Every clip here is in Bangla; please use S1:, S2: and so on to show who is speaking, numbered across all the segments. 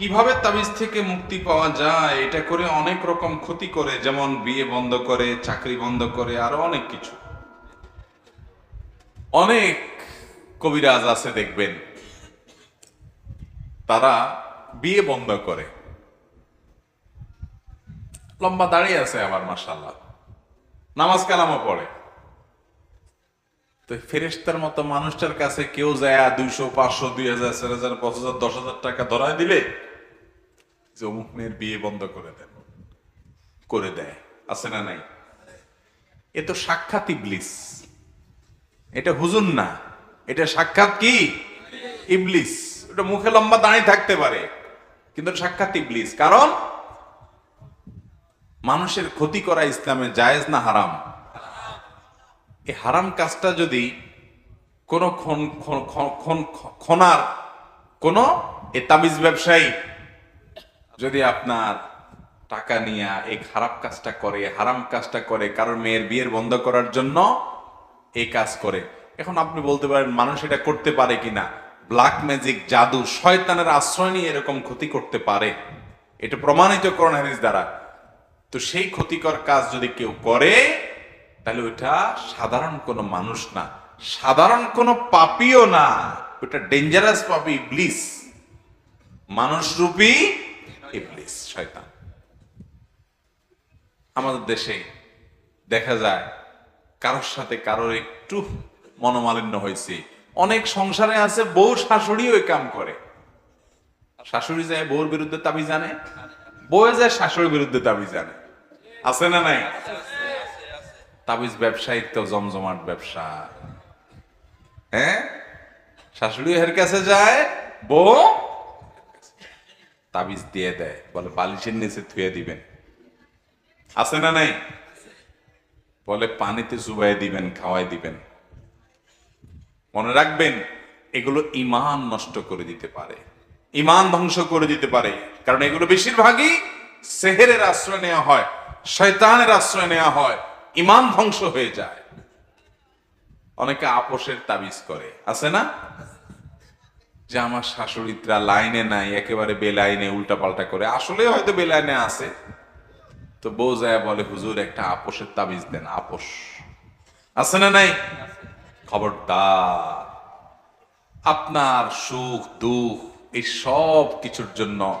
S1: কীভাবে তাবিজ থেকে মুক্তি পাওয়া যায়, এটা করে অনেক রকম ক্ষতি করে, যেমন বিয়ে বন্ধ করে, চাকরি বন্ধ করে, আরও অনেক কিছু। অনেক কবিরাজ আছে দেখবেন। তারা বিয়ে বন্ধ করে। লম্বা দাঁড়িয়ে আছে আবার মাসাল্লাহ নামাজ কালামও পড়ে। তো ফেরেস্তার মতো মানুষটার কাছে কেউ যায় দুইশো, পাঁচশো, দুই হাজার, চার হাজার, পাঁচ হাজার, দশ হাজার টাকা ধরায় দিলে যে বিয়ে বন্ধ করে দেন। করে দেয়। আছে না নাই? এ তো সাক্ষাৎ ইবলিস। এটা হুজুর না। এটা সাক্ষাৎ কি? ইবলিস। এটা মুখে লম্বা দাঁড়িয়ে থাকতে পারে। কিন্তু সাক্ষাৎ ইবলিস। কারণ মানুষের ক্ষতি করা ইসলামে জায়েজ না হারাম? এই হারাম কাজটা যদি কোন খন খন- খন- খন- খনার কোন এ তাবিজ ব্যবসায়ী যদি আপনার টাকা নিয়ে এই খারাপ কাজটা করে, হারাম কাজটা করে, কারোর মেয়ের বিয়ের বন্ধ করার জন্য এই কাজ করে, এখন আপনি বলতে পারেন মানুষ এটা করতে পারে কিনা? ব্ল্যাক ম্যাজিক জাদু, শয়তানের আশ্রয় নিয়ে এরকম ক্ষতি করতে পারে। এটা প্রমাণিত করোনা হাদিস দ্বারা। তো সেই ক্ষতিকর কাজ যদি কেউ করে, তাহলে ওইটা সাধারণ কোনো মানুষ না। সাধারণ কোনো পাপিও না। ওটা ডেঞ্জারাস পাপি ইবলিস মানুষ রূপী ইবলিস, শয়তান। আমাদের দেশে দেখা যায় কারোর সাথে কারোর একটু মনোমালিন্য হয়েছে। অনেক সংসারে আছে, বউ শাশুড়ি ওই কাম করে। শাশুড়ি যায় বউর বিরুদ্ধে দাবি জানে বউয়ে যায় শাশুড়ির বিরুদ্ধে দাবি জানে আছে না নাই? তাবিজ ব্যবসায়িক তো জমজমাট ব্যবসা। হ্যাঁ? শাশুড়ি এর কাছে যায়, বউ তাবিজ দিয়ে দেয়, বলে বালিশের নিচে থুয়ে দিবেন। আছে না নাই? বলে পানিতে চুবাই দিবেন, খাওয়াই দিবেন। মনে রাখবেন, এগুলো ইমান নষ্ট করে দিতে পারে। ইমান ধ্বংস করে দিতে পারে। কারণ এগুলো বেশিরভাগই সেহেরের আশ্রয় নেওয়া হয়, শয়তানের আশ্রয় নেওয়া হয় ইমান ধ্বংস হয়ে যায়। অনেকে আপোষের তাবিজ করে। আছে না? যে আমার শাশুড়িরা লাইনে নাই, একেবারে বেলাইনে উল্টা পাল্টা করে। আসলে হয়তো বেলাইনে আছে। তো বউ যায় বলে, হুজুর, একটা আপোষের তাবিজ দেন, আপোষ। আছে না নাই? খবরদার। আপনার সুখ, দুঃখ, এই সব কিছুর জন্য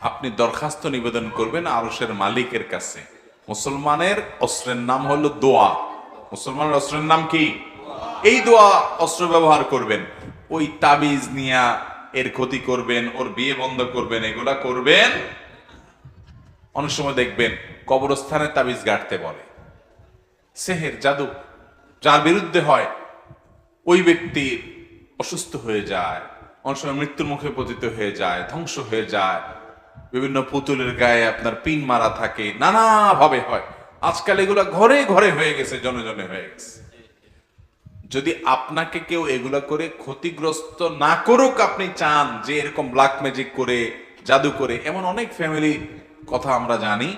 S1: আপনি দরখাস্ত নিবেদন করবেন আরসের মালিকের কাছে। মুসলমানের অস্ত্রের নাম হলো দোয়া। মুসলমানের অস্ত্রের নাম কি? এই দোয়া অস্ত্র ব্যবহার করবেন। ওই তাবিজ নিয়া এর ক্ষতি করবেন, ওর বিয়ে বন্ধ করবেন, এগুলা করবেন। অনেক সময় দেখবেন কবরস্থানে তাবিজ গাড়তে বলে। সেহের জাদু, যার বিরুদ্ধে হয়, ওই ব্যক্তি অসুস্থ হয়ে যায়, অনেক সময় মৃত্যুর মুখে পতিত হয়ে যায়, ধ্বংস হয়ে যায়। বিভিন্ন পুতুলের গায়ে আপনার পিন মারা থাকে নানা ভাবে হয়। আজকাল এগুলা ঘরে ঘরে হয়ে গেছে, জনে জনে হয়ে গেছে। যদি আপনাকে কেউ এগুলা করে ক্ষতিগ্রস্ত না করুক, আপনি চান যে এরকম ব্ল্যাক ম্যাজিক করে, জাদু করে, এমন অনেক ফ্যামিলি কথা আমরা জানি,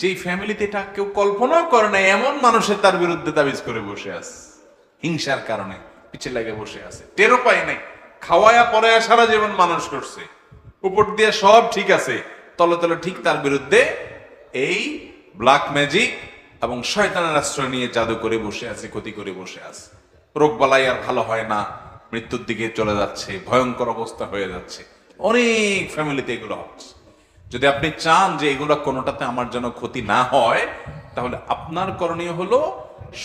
S1: যেই ফ্যামিলিতে এটা কেউ কল্পনাও করে না এমন মানুষের তার বিরুদ্ধে তাবিজ করে বসে আছে, হিংসার কারণে পিছে লাগে বসে আছে টেরো পায় নাই, খাওয়ায়া পরে সারা জীবন মানুষ করছে, উপর দিয়ে সব ঠিক আছে, তলে তলে ঠিক তার বিরুদ্ধে এই ব্ল্যাক ম্যাজিক এবং শয়তানের আশ্রয় নিয়ে জাদু করে বসে আছে, ক্ষতি করে বসে আছে। রোগ বালাই আর ভালো হয় না, মৃত্যুর দিকে চলে যাচ্ছে, ভয়ঙ্কর অবস্থা হয়ে যাচ্ছে। অনেক ফ্যামিলিতে এগুলো হচ্ছে। যদি আপনি চান যে এগুলো কোনোটাতে আমার যেন ক্ষতি না হয়, তাহলে আপনার করণীয় হলো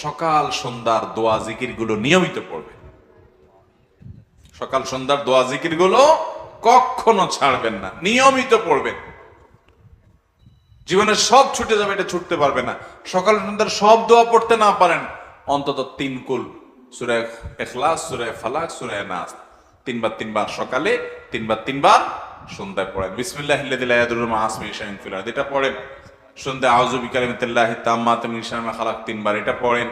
S1: সকাল সন্ধ্যার দোয়া জিকিরগুলো নিয়মিত পড়বে সকাল সন্ধ্যার দোয়া জিকিরগুলো কখনো ছাড়বেন না, নিয়মিত পড়বেন। জীবনে সব ছুটে যাবে, এটা ছুটতে পারবে না। সকাল সন্ধ্যার সব দোয়া পড়তে না পারেন, অন্তত তিন কুল সুরায় এখলাস সুরায় ফালাক সুরায় নাস তিনবার তিনবার সকালে, তিনবার তিনবার সন্ধ্যায় পড়েন। বিসমিল্লাহ আসমি এটা পড়েন। সন্ধ্যা খালাক, তিনবার এটা পড়েন।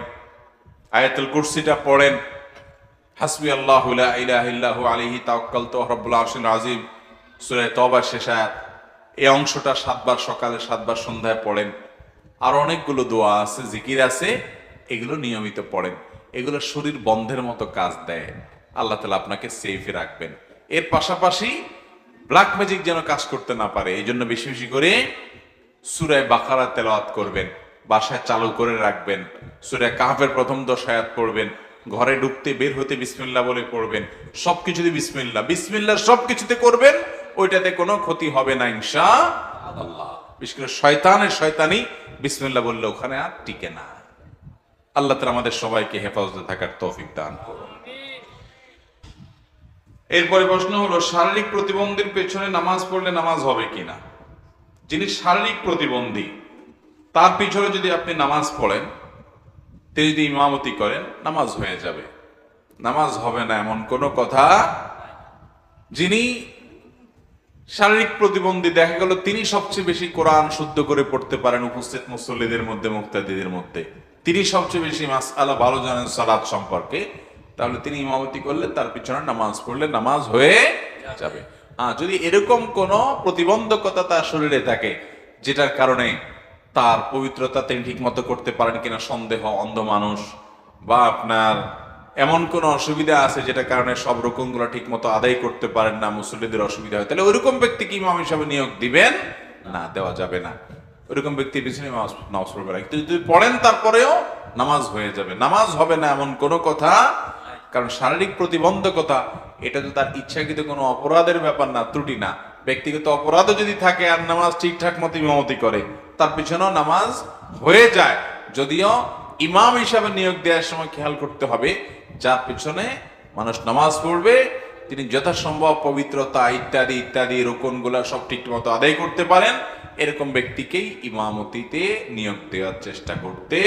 S1: আয়াতুল কুরসিটা পড়েন। হাসবি আল্লাহু লা ইলাহা ইল্লাহু আলাইহি তাওয়াক্কালতু ওয়া রাব্বুল আরশিল আযীম। সূরা তওবার শেষ আয়াত। এই অংশটা সাতবার সকালে, সাতবার সন্ধ্যায় পড়েন। আর অনেকগুলো দোয়া আছে, জিকির আছে, এগুলো নিয়মিত পড়েন। এগুলো শরীর বন্ধের মতো কাজ দেয়। আল্লাহ তালা আপনাকে সেফে রাখবেন। এর পাশাপাশি ব্ল্যাক ম্যাজিক যেন কাজ করতে না পারে, এই জন্য বেশি বেশি করে সুরায় বাকারা তেলাওয়াত করবেন, বাসায় চালু করে রাখবেন সুরায় কাহাফের প্রথম দশ আয়াত পড়বেন, ঘরে ঢুকতে বের হতে বিসমিল্লা বলে পড়বেন, সবকিছুতে বিসমিল্লা বিসমিল্লা সবকিছুতে করবেন, ওইটাতে কোনো ক্ষতি হবে না আল্লাহ বিশেষ করে শয়তানের শয়তানি বিসমিল্লা বললে ওখানে আর টিকে না। আল্লাহ তালা আমাদের সবাইকে হেফাজতে থাকার তৌফিক দান করুন। এরপরে প্রশ্ন হলো, শারীরিক প্রতিবন্ধীর পেছনে নামাজ পড়লে নামাজ হবে কিনা? যিনি শারীরিক প্রতিবন্ধী, তার পিছনে যদি আপনি নামাজ পড়েন, তিনি যদি ইমামতি করেন, নামাজ হয়ে যাবে। নামাজ হবে না এমন কোনো কথা। যিনি শারীরিক প্রতিবন্ধী, দেখা গেল তিনি সবচেয়ে বেশি কোরআন শুদ্ধ করে পড়তে পারেন উপস্থিত মুসল্লিদের মধ্যে, মুক্তাদিদের মধ্যে। তিনি সবচেয়ে বেশি মাস আলা ভালো জানেন সালাদ সম্পর্কে, তাহলে তিনি ইমামতি করলে তার পিছনে নামাজ পড়লে নামাজ হয়ে যাবে। যদি এরকম কোন প্রতিবন্ধকতা তার শরীরে থাকে, যেটার কারণে তার পবিত্রতা তিনি ঠিক মতো করতে পারেন কিনা সন্দেহ, অন্ধ মানুষ, বা আপনার এমন কোন অসুবিধা আছে যেটা কারণে সব রকমগুলো ঠিক মতো আদায় করতে পারেন না, মুসল্লিদের অসুবিধা হয়, তাহলে ওইরকম ব্যক্তিকে ইমাম হিসাবে নিয়োগ দিবেন? না, দেওয়া যাবে না। ওইরকম ব্যক্তির পিছনে নামাজ পড়বে না। কিন্তু যদি পড়েন, তারপরেও নামাজ হয়ে যাবে। নামাজ হবে না এমন কোনো কথা। কারণ শারীরিক প্রতিবন্ধকতা, এটা তো তার ইচ্ছাকৃত কোনো অপরাধের ব্যাপার না, ত্রুটি না। ব্যক্তিগত অপরাধও যদি থাকে আর নামাজ ঠিকঠাক মতো ইমামতি করে, তার পিছনেও নামাজ হয়ে যায়। যদিও ইমাম হিসাবে নিয়োগ দেওয়ার সময় খেয়াল করতে হবে, যার পিছনে মানুষ নামাজ পড়বে তিনি যথাসম্ভব পবিত্রতা, ইত্যাদি ইত্যাদি, রোকনগুলা সব ঠিক মতো আদায় করতে পারেন। এরকম ব্যক্তিকেই ইমামতিতে নিয়োগ দেওয়ার চেষ্টা করতে